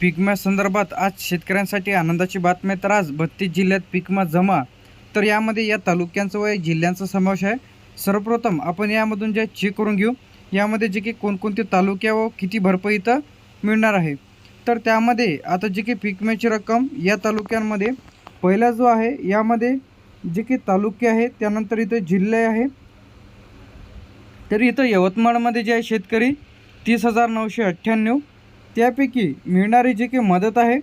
पीक संदर्भात आज शेतकऱ्यांसाठी आनंदाची बातमी तर आज बत्तीस जिल्ह्यात पिकमा जमा. तर यामध्ये या तालुक्यांचं व या जिल्ह्यांचा समावेश आहे. सर्वप्रथम आपण यामधून जे चेक करून घेऊ. यामध्ये जे की कोणकोणते तालुक्या व किती भरपाई इथं मिळणार आहे. तर त्यामध्ये आता जे की पिकम्याची रक्कम या तालुक्यांमध्ये पहिला जो आहे यामध्ये जे की तालुके आहे त्यानंतर इथं जिल्हे आहे. तर इथं यवतमाळमध्ये जे आहे शेतकरी तीस हजार नऊशे अठ्ठ्याण्णव. त्यापैकी मिळणारी जे की मदत आहे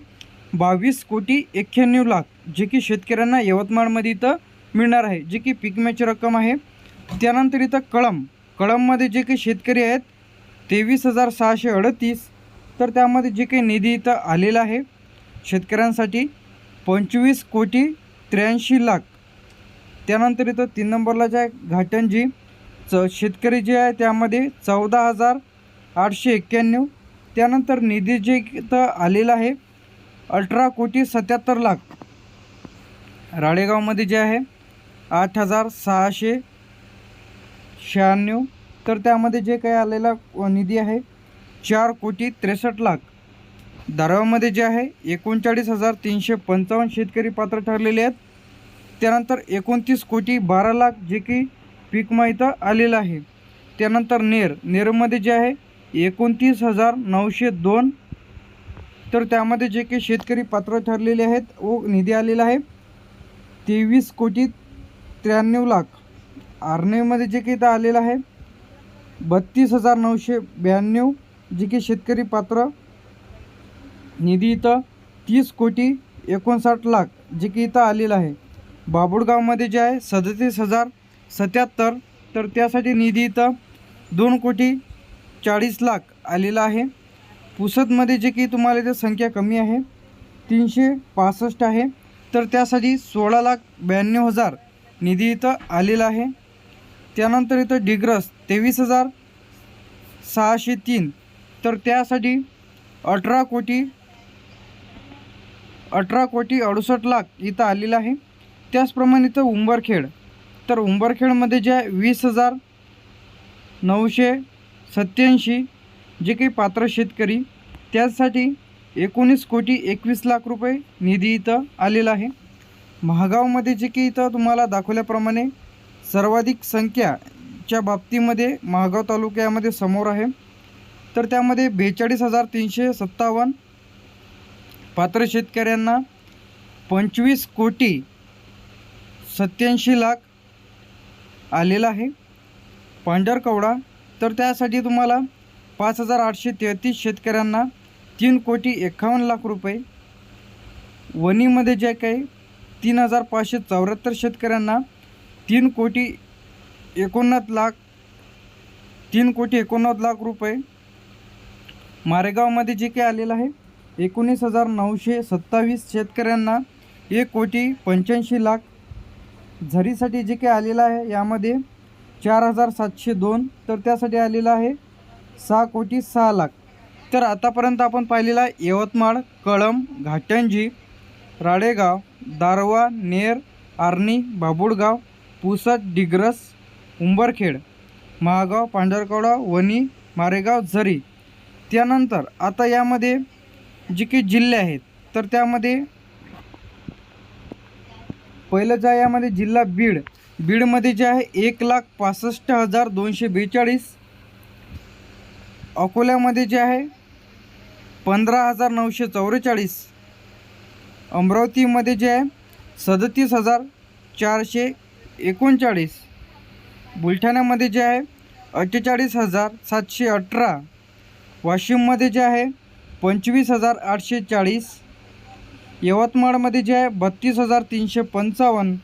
बावीस कोटी एक्क्याण्णव लाख जे की शेतकऱ्यांना यवतमाळमध्ये इथं मिळणार आहे जे की पिकम्याची रक्कम आहे. त्यानंतर इथं कळम कळममध्ये जे काही शेतकरी आहेत तेवीस हजार सहाशे अडतीस. तर त्यामध्ये जे काही निधी इथं आलेला आहे शेतकऱ्यांसाठी पंचवीस कोटी त्र्याऐंशी लाख. त्यानंतर इथं तीन नंबरला जे आहे घाटंजी. च शेतकरी जे आहे त्यामध्ये चौदा हजार आठशे एक्क्याण्णव. त्यानंतर निधी जे इथं आलेला आहे अठरा कोटी सत्याहत्तर लाख. राळेगावमध्ये जे आहे आठ हजार सहाशे शहाण्णव. तर त्यामध्ये जे काही आलेला निधी आहे चार कोटी त्रेसष्ट लाख. धारावामध्ये जे आहे एकोणचाळीस हजार तीनशे पंचावन्न शेतकरी पात्र ठरलेले आहेत. त्यानंतर एकोणतीस कोटी बारा लाख जे की पीक इथं आलेलं आहे. त्यानंतर नेर नेरमध्ये जे आहे एकोणतीस हजार नऊशे दोन. तर त्यामध्ये जे काही शेतकरी पात्र ठरलेले आहेत व निधी आलेला आहे तेवीस कोटी त्र्याण्णव लाख. आर्नेमध्ये जे काही इथं आलेलं आहे बत्तीस हजार नऊशे ब्याण्णव. जे की शेतकरी पात्र निधी इथं तीस कोटी एकोणसाठ लाख जे की इथं आलेलं आहे. बाबुळगावमध्ये जे आहे सदतीस हजार सत्याहत्तर. तर त्यासाठी निधी इथं दोन कोटी चाळीस लाख आलेला आहे. पुसदमध्ये जे की तुम्हाला इथं संख्या कमी आहे तीनशे पासष्ट आहे. तर त्यासाठी सोळा लाख ब्याण्णव हजार निधी इथं आलेला आहे. त्यानंतर इथं डिग्रस तेवीस हजार सहाशे तीन. तर त्यासाठी अठरा कोटी अठरा कोटी अडुसष्ट लाख इथं आलेलं आहे. त्याचप्रमाणे इथं उंबरखेड. तर उंबरखेडमध्ये जे वीस हजार नऊशे सत्याऐंशी जे काही पात्र शेतकरी त्यासाठी एकोणीस कोटी एकवीस लाख रुपये निधी इथं आलेला आहे. महागावमध्ये जे की इथं तुम्हाला दाखवल्याप्रमाणे सर्वाधिक संख्याच्या बाबतीमध्ये महागाव तालुक्यामध्ये समोर आहे. तर त्यामध्ये बेचाळीस हजार तीनशे सत्तावन्न पात्र शेतकऱ्यांना पंचवीस कोटी सत्याऐंशी लाख आलेला आहे. पांढरकवडा तर त्यासाठी तुम्हाला पाच हजार आठशे तेहतीस शेतकऱ्यांना तीन कोटी एकावन्न लाख रुपये. वणीमध्ये जे काही तीन हजार पाचशे चौऱ्याहत्तर शेतकऱ्यांना तीन कोटी एकोणनव्वद लाख तीन कोटी एकोणनव्वद लाख रुपये. मारेगावमध्ये जे काही आलेलं आहे एकोणीस हजार नऊशे सत्तावीस शेतकऱ्यांना एक कोटी पंच्याऐंशी लाख. झरीसाठी जे काही आलेलं आहे यामध्ये चार हजार सातशे दोन तर त्यासाठी आलेला आहे सहा कोटी सहा लाख. तर आतापर्यंत आपण पाहिलेला आहे यवतमाळ कळम घाटंजी राळेगाव दारवा नेर आर्णी बाबुळगाव पुसद डिग्रस उंबरखेड महागाव पांढरकवडा वणी मारेगाव झरी. त्यानंतर आता यामध्ये जे काही जिल्हे आहेत तर त्यामध्ये पहिलं जे आहे यामध्ये जिल्हा बीड बीडमध्ये जे आहे एक लाख पासष्ट हजार दोनशे बेचाळीस. अकोल्यामध्ये जे आहे पंधरा हजार नऊशे चौवेचाळीस. अमरावतीमध्ये जे आहे सदतीस हजार चारशे एकोणचाळीस. बुलढाण्यामध्ये जे आहे अठ्ठेचाळीस हजार सातशे अठरा. वाशिममध्ये जे आहे पंचवीस हजार आठशे चाळीस. यवतमाळमध्ये जे आहे बत्तीस हजार तीनशे पंचावन्न.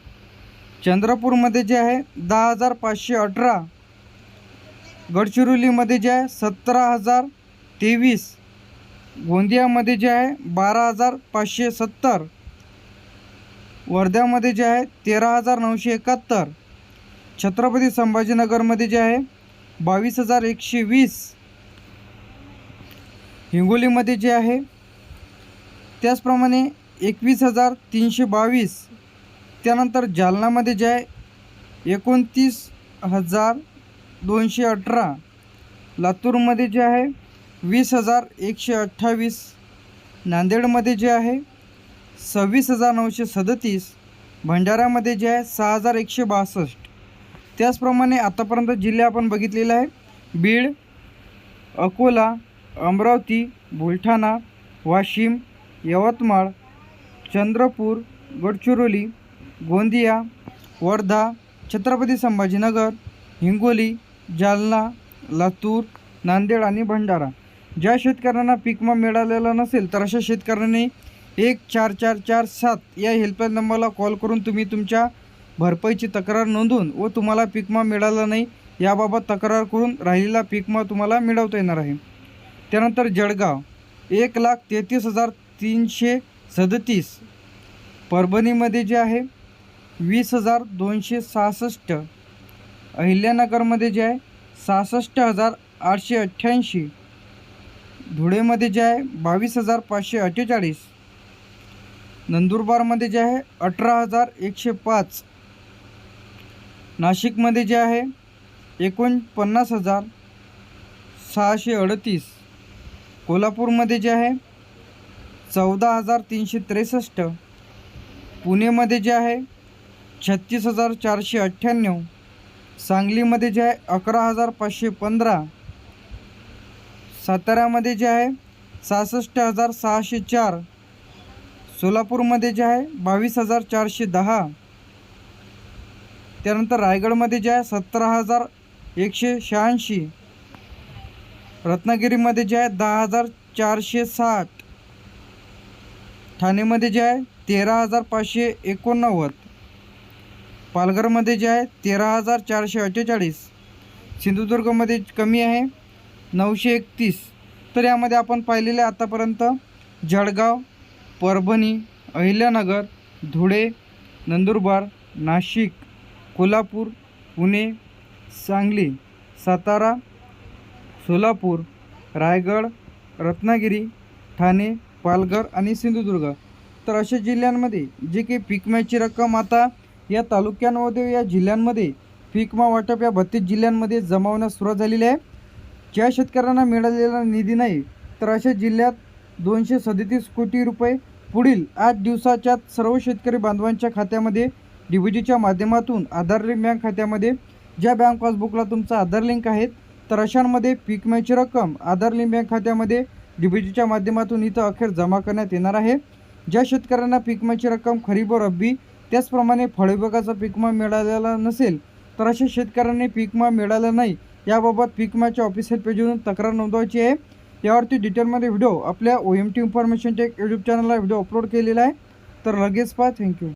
चंद्रपूरमध्ये जे आहे दहा हजार पाचशे अठरा. गडचिरोलीमध्ये जे आहे सतरा हजार तेवीस. गोंदियामध्ये जे आहे बारा हजार पाचशे सत्तर. वर्ध्यामध्ये जे आहे तेरा हजार नऊशे एकाहत्तर. छत्रपती संभाजीनगरमध्ये जे आहे बावीस हजार एकशे वीस. हिंगोलीमध्ये जे आहे त्याचप्रमाणे एकवीस हजार तीनशे बावीस. त्यानंतर जालनामध्ये जे आहे एकोणतीस हजार दोनशे अठरा. लातूरमध्ये जे आहे वीस हजार एकशे अठ्ठावीस. नांदेडमध्ये जे आहे सव्वीस हजार नऊशे सदतीस. भंडाऱ्यामध्ये जे आहे सहा हजार एकशे बासष्ट. त्याचप्रमाणे आतापर्यंत जिल्हे आपण बघितलेले आहे बीड अकोला अमरावती बुलढाणा वाशिम यवतमाळ चंद्रपूर गडचिरोली गोंदिया वर्धा छत्रपती संभाजीनगर हिंगोली जालना लातूर नांदेड आणि भंडारा. ज्या शेतकऱ्यांना पिकमा मिळालेला नसेल तर अशा शेतकऱ्यांनी एक चार चार चार सात या हेल्पलाईन नंबरला कॉल करून तुम्ही तुमच्या भरपाईची तक्रार नोंदवून व तुम्हाला पिकमा मिळाला नाही याबाबत तक्रार करून राहिलेला पिकमा तुम्हाला मिळवता येणार आहे. त्यानंतर जळगाव एक लाख तेहतीस हजार तीनशे सदतीस परभणीमध्ये जे आहे वीस हजार दोनशे सहासष्ट. अहिल्यानगरमध्ये जे आहे सहासष्ट हजार आठशे अठ्ठ्याऐंशी. धुळेमध्ये जे आहे बावीस हजार पाचशे अठ्ठेचाळीस. नंदुरबारमध्ये जे आहे अठरा हजार एकशे पाच. नाशिकमध्ये जे आहे एकोणपन्नास हजार सहाशे अडतीस. कोल्हापूरमध्ये जे आहे चौदा हजार तीनशे त्रेसष्ट. पुणेमध्ये जे आहे छत्तीस हजार चारशे अठ्ठ्याण्णव. सांगलीमध्ये जे आहे अकरा हजार पाचशे पंधरा. साताऱ्यामध्ये जे आहे सहासष्ट हजार सहाशे चार. सोलापूरमध्ये जे आहे बावीस हजार चारशे दहा. त्यानंतर रायगडमध्ये जे आहे सतरा हजार एकशे शहाऐंशी. रत्नागिरीमध्ये जे आहे दहा हजार चारशे साठ. ठाणेमध्ये जे आहे तेरा हजार पाचशे एकोणनव्वद. पालघरमध्ये जे आहे तेरा हजार चारशे अठ्ठेचाळीस. सिंधुदुर्गमध्ये कमी आहे नऊशे एकतीस. तर यामध्ये आपण पाहिलेले आतापर्यंत जळगाव परभणी अहिल्यानगर धुळे नंदुरबार नाशिक कोल्हापूर पुणे सांगली सातारा सोलापूर रायगड रत्नागिरी ठाणे पालघर आणि सिंधुदुर्ग. तर अशा जिल्ह्यांमध्ये जे काही पीक मॅचची रक्कम आता या तालुक्यांमध्ये या जिल्ह्यांमध्ये पीकमा वाटप या बत्तीस जिल्ह्यांमध्ये जमावण्यास सुरुवात झालेली आहे. ज्या शेतकऱ्यांना मिळालेला निधी नाही तर अशा जिल्ह्यात दोनशे सदतीस कोटी रुपये पुढील आठ दिवसाच्या सर्व शेतकरी बांधवांच्या खात्यामध्ये डी माध्यमातून आधार लिंक बँक खात्यामध्ये ज्या बँक पासबुकला तुमचा आधार लिंक आहे तर अशांमध्ये पीक रक्कम आधार लिंक बँक खात्यामध्ये डी माध्यमातून इथं अखेर जमा करण्यात येणार आहे. ज्या शेतकऱ्यांना पीक रक्कम खरीप व रब्बी त्याचप्रमाणे फळविभागाचा पीक विमा मिळालेला नसेल तर अशा शेतकऱ्यांनी पीक विमा मिळाला नाही. याबाबत पीक विम्याच्या ऑफिशियल पेजवरून तक्रार नोंदवायची आहे. यावरती डिटेलमध्ये व्हिडिओ आपल्या O M T information tech YouTube चॅनलला व्हिडिओ अपलोड केलेला आहे. तर लगेच पहा. थँक्यू